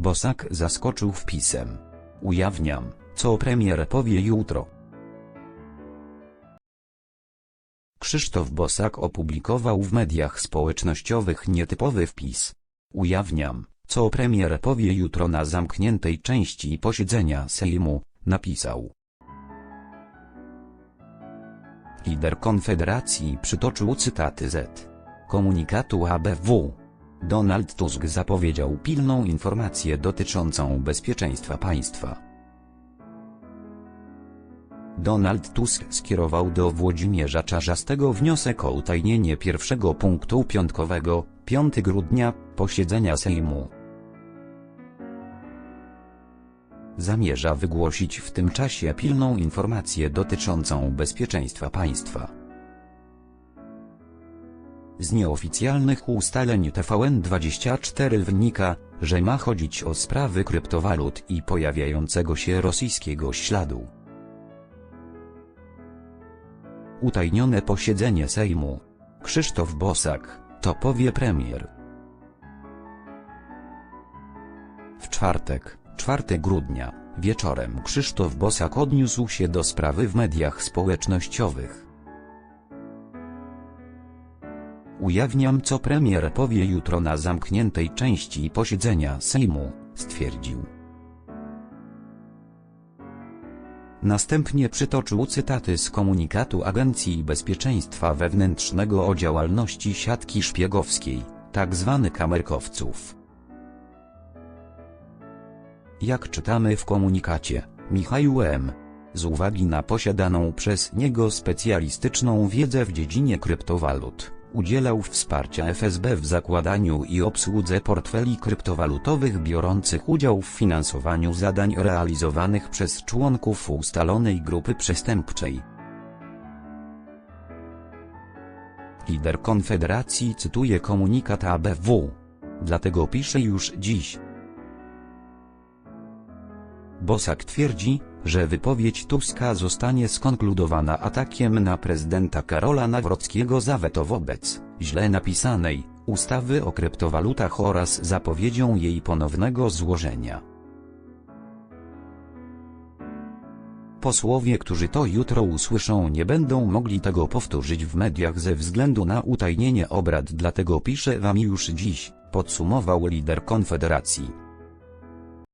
Bosak zaskoczył wpisem. Ujawniam, co premier powie jutro. Krzysztof Bosak opublikował w mediach społecznościowych nietypowy wpis. Ujawniam, co premier powie jutro na zamkniętej części posiedzenia Sejmu, napisał. Lider Konfederacji przytoczył cytaty z komunikatu ABW. Donald Tusk zapowiedział pilną informację dotyczącą bezpieczeństwa państwa. Donald Tusk skierował do Włodzimierza Czarzastego wniosek o utajnienie pierwszego punktu piątkowego, 5 grudnia, posiedzenia Sejmu. Zamierza wygłosić w tym czasie pilną informację dotyczącą bezpieczeństwa państwa. Z nieoficjalnych ustaleń TVN24 wynika, że ma chodzić o sprawy kryptowalut i pojawiającego się rosyjskiego śladu. Utajnione posiedzenie Sejmu. Krzysztof Bosak, to powie premier. W czwartek, 4 grudnia, wieczorem Krzysztof Bosak odniósł się do sprawy w mediach społecznościowych. Ujawniam co premier powie jutro na zamkniętej części posiedzenia Sejmu, stwierdził. Następnie przytoczył cytaty z komunikatu Agencji Bezpieczeństwa Wewnętrznego o działalności siatki szpiegowskiej, tzw. kamerkowców. Jak czytamy w komunikacie, Michał M. Z uwagi na posiadaną przez niego specjalistyczną wiedzę w dziedzinie kryptowalut, udzielał wsparcia FSB w zakładaniu i obsłudze portfeli kryptowalutowych biorących udział w finansowaniu zadań realizowanych przez członków ustalonej grupy przestępczej. Lider Konfederacji cytuje komunikat ABW. Dlatego pisze już dziś. Bosak twierdzi, że wypowiedź Tuska zostanie skonkludowana atakiem na prezydenta Karola Nawrockiego za weto wobec źle napisanej ustawy o kryptowalutach oraz zapowiedzią jej ponownego złożenia. Posłowie, którzy to jutro usłyszą nie będą mogli tego powtórzyć w mediach ze względu na utajnienie obrad dlatego piszę wam już dziś, podsumował lider Konfederacji.